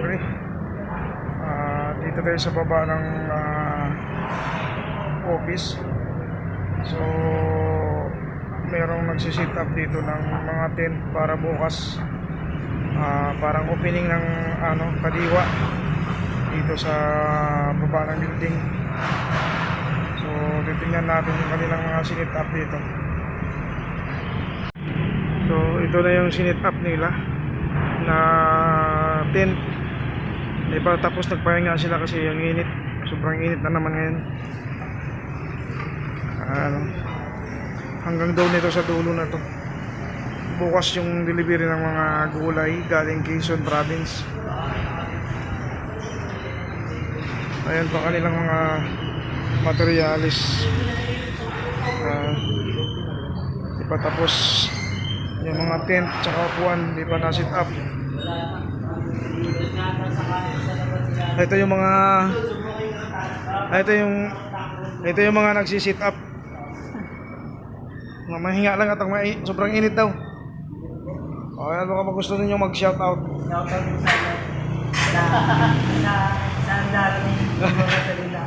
ka-agri. Ah, dito tayo sa baba ng ah, office. So, merong nagsisit up dito ng mga tent para bukas. Ah, parang opening ng ano, kadiwa dito sa baba ng building. So, titingnan natin yung kanilang mga sinit up dito. So, ito na yung sinit up nila na tent. Di ba tapos nagpahinga sila kasi yung init. Sobrang init na naman ngayon. Ano, hanggang daw nito sa dulo na to. Bukas yung delivery ng mga gulay galing Quezon Province. Ayan pa kanilang mga materialis. Ah, di pa tapos yung mga tent tsaka upuan di pa na-sit up. Ito yung mga ito yung ito yung mga nagsi-sit up. Mga Mahinga lang at ang mai- sobrang init daw. O, ano ka gusto ninyo mag-shout out? Shoutout mo sana sa sa sa mga salita.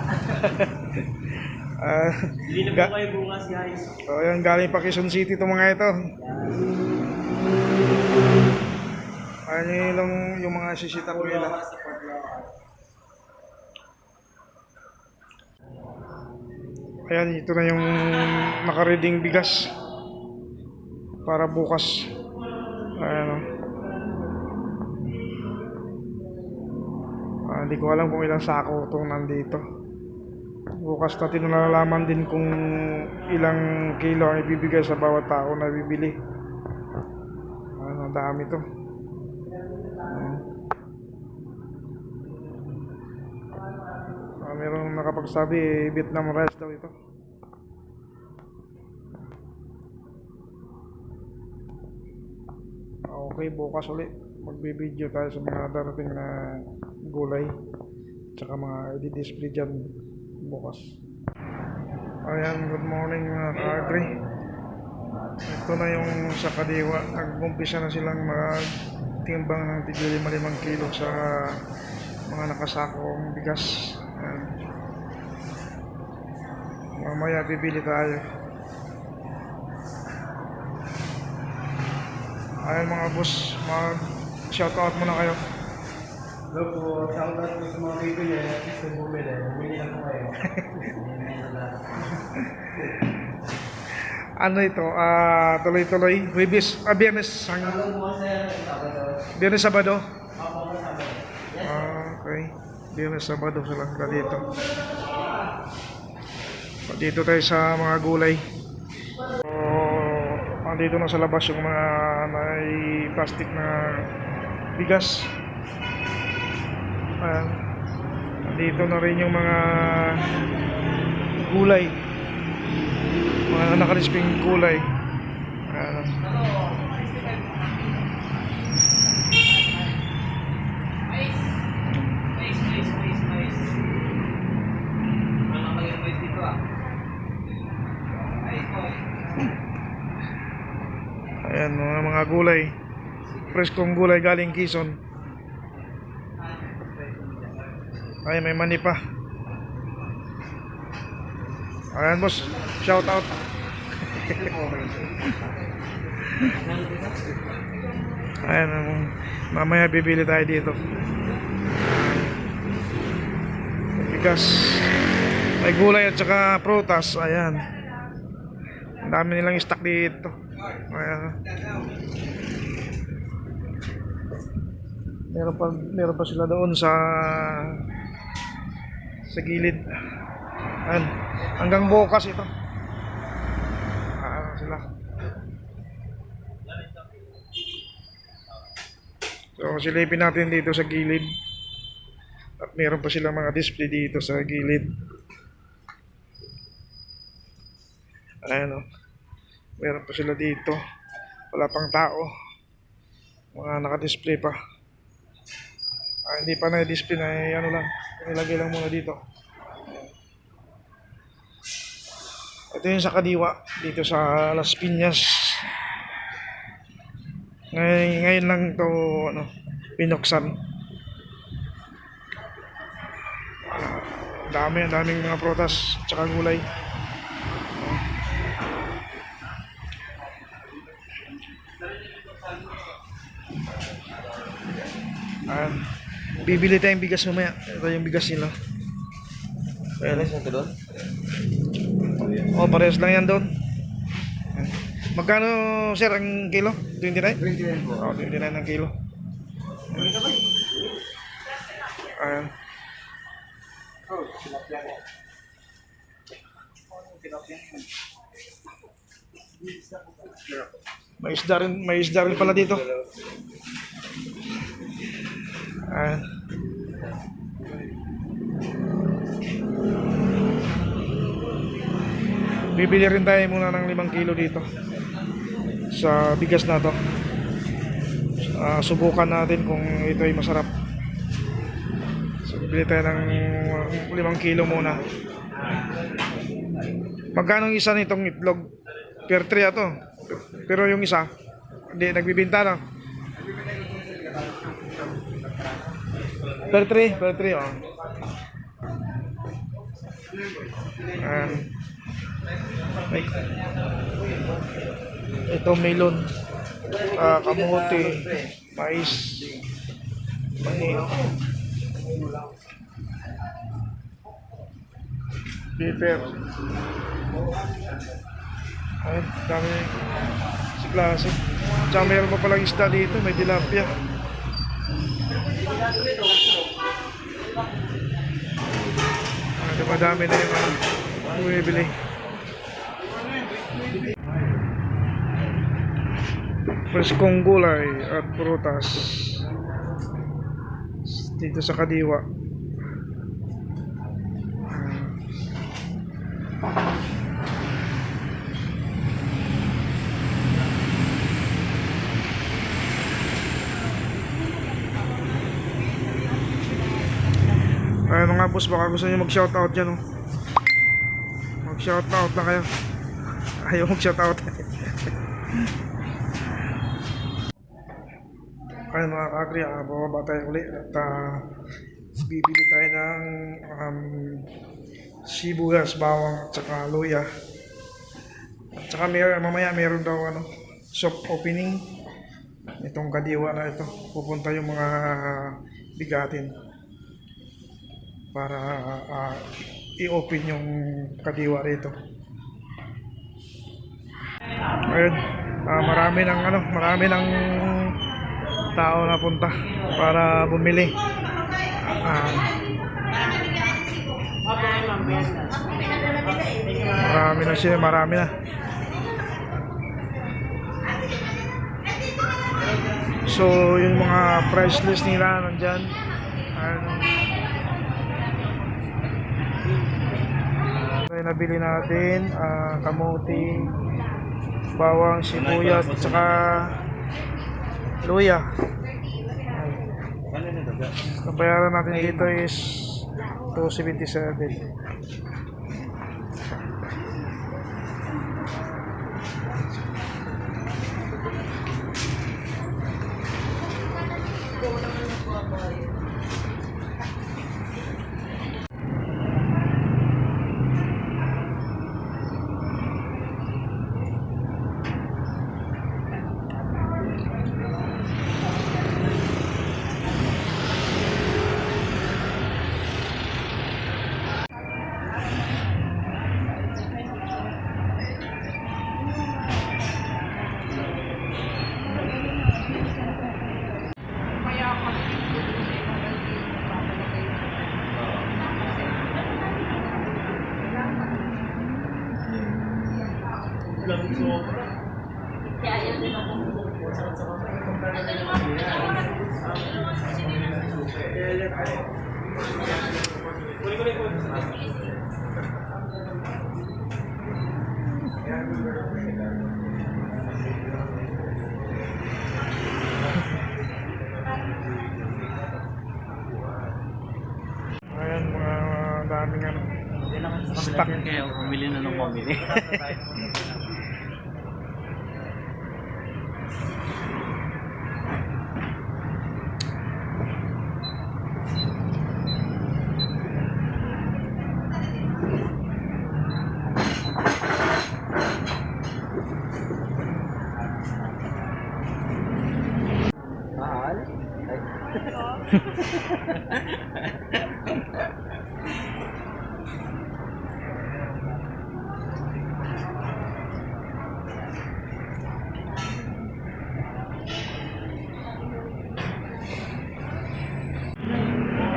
Ah, Hindi na po kayo bukas guys. so, yan, galing pa Quezon City itong mga ito. Ano yung, yung mga sisit up nila. Ayan, ito na yung nakareading bigas para bukas. Ayan o. Ah, hindi ko alam kung ilang sako itong nandito. Bukas natin nalalaman din kung ilang kilo ang ibibigay sa bawat tao na bibili. Ano, dami to. Ayan. Ah, nakapagsabi, eh, Vietnam rice daw ito. Okay, bukas ulit. Magbibideo tayo sa mga darating na gulay. Tsaka mga i-display dyan bukas. Ayan, good morning mga ka-agri. Ito na yung sa Kadiwa. Nag-umpisa na silang magtimbang ng tigili malimang kilo sa mga nakasakong bigas. Ayan. Mamaya bibili tayo. Ayan mga boss, mag shoutout muna kayo. Hello po, shoutout po sa mga bibili. Gusto bumili. Bumili na po kayo. Ano ito? Ah, tuloy-tuloy. Webis, ah, biyernes. Sabado. biyernes, sabado. Ako po sabado. Yes. Ah, okay. Biyernes, sabado sila ka dito. Dito tayo sa mga gulay. So, andito na sa labas yung mga may plastic na bigas. Ayan. Dito na rin yung mga gulay. Mga nakalisping gulay. Ayan. Ayan, mga, mga gulay. Preskong gulay galing Quezon. Ay, may mani pa. Ayan, boss. Shout out. Ayan, um, mamaya bibili tayo dito. Bigas. May gulay at saka prutas. Ayan. Ang dami nilang stock dito. Ayan. Meron pa, meron pa sila doon sa sa gilid. Ayan. Hanggang bukas ito. Ah, sila. So, silipin natin dito sa gilid. At meron pa sila mga display dito sa gilid. Ayan o. Meron pa sila dito. Wala pang tao. Mga naka-display pa. Ah, hindi pa na-display na eh, ano lang. Nilagay lang muna dito. Ito yung sa Kadiwa, dito sa Las Piñas. Ngay ngayon lang to ano, pinuksan. Dami, daming mga protas, tsaka gulay. Bibili tayong bigas mamaya. Ito yung bigas nila. Ayan. Ito doon? Oh, parehas lang yan doon. Magkano, sir, ang kilo? 29? 29 po. Oh, 29 ang kilo. Ayan. Oh, tilapia po. May isda rin, may isda rin pala dito. Ayan. Bibili rin tayo muna ng 5 kilo dito. Sa bigas na to. Ah, subukan natin kung ito ay masarap. So, bibili tayo ng 5 kilo muna. Magkano isa nitong itlog? Per 3 ato. Pero yung isa, hindi nagbibinta no? Per 3, per 3 oh. Ay. Ito melon. Ah, kamote, mais, mani. Bitter. Ayun, dami si klase. Tsaka mayroon pa palang isda dito, may tilapia. Ah, dumadami na yung ano, bumibili. Preskong gulay at prutas dito sa Kadiwa. Boss, baka gusto niyo mag-shoutout dyan, oh. Mag-shoutout na kayo. Ayaw mag-shoutout. Ayun mga kakri, ah, bababa tayo ulit at ah, bibili tayo ng um, sibuyas, bawang at saka luya. At saka may, mamaya meron daw ano, soft opening itong kadiwa na ito. Pupunta yung mga bigatin para ah, i-open yung kadiwa rito. Ayun, ah, marami ng ano, marami ng tao na punta para bumili. Ah, marami na siya, marami na. So, yung mga price list nila nandyan. Ano, nabili natin, ah, kamote, bawang, sibuyas, at saka luya. Ano na daga? Ang bayaran natin dito is 277. Ayan, mga daming ano. Stock. Kaya bumili na ng pamili.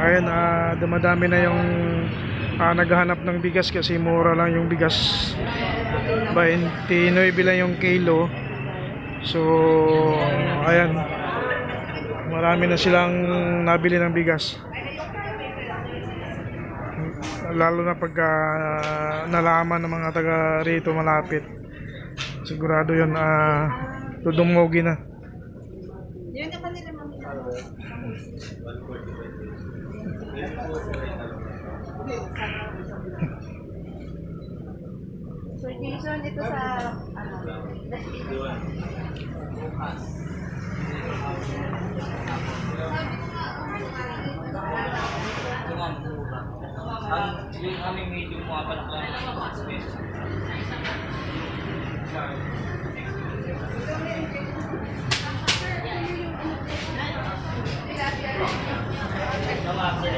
Ayun, ah, dumadami na yung ah, naghahanap ng bigas kasi mura lang yung bigas. 29 lang yung kilo. So, ayan. Marami na silang nabili ng bigas. Lalo na pag ah, nalaman ng mga taga rito malapit. Sigurado yun, ah, tudumugi na. Sir Jason, ito sa ano, ang yung aming medium mo apat lang Thank you. Sapat.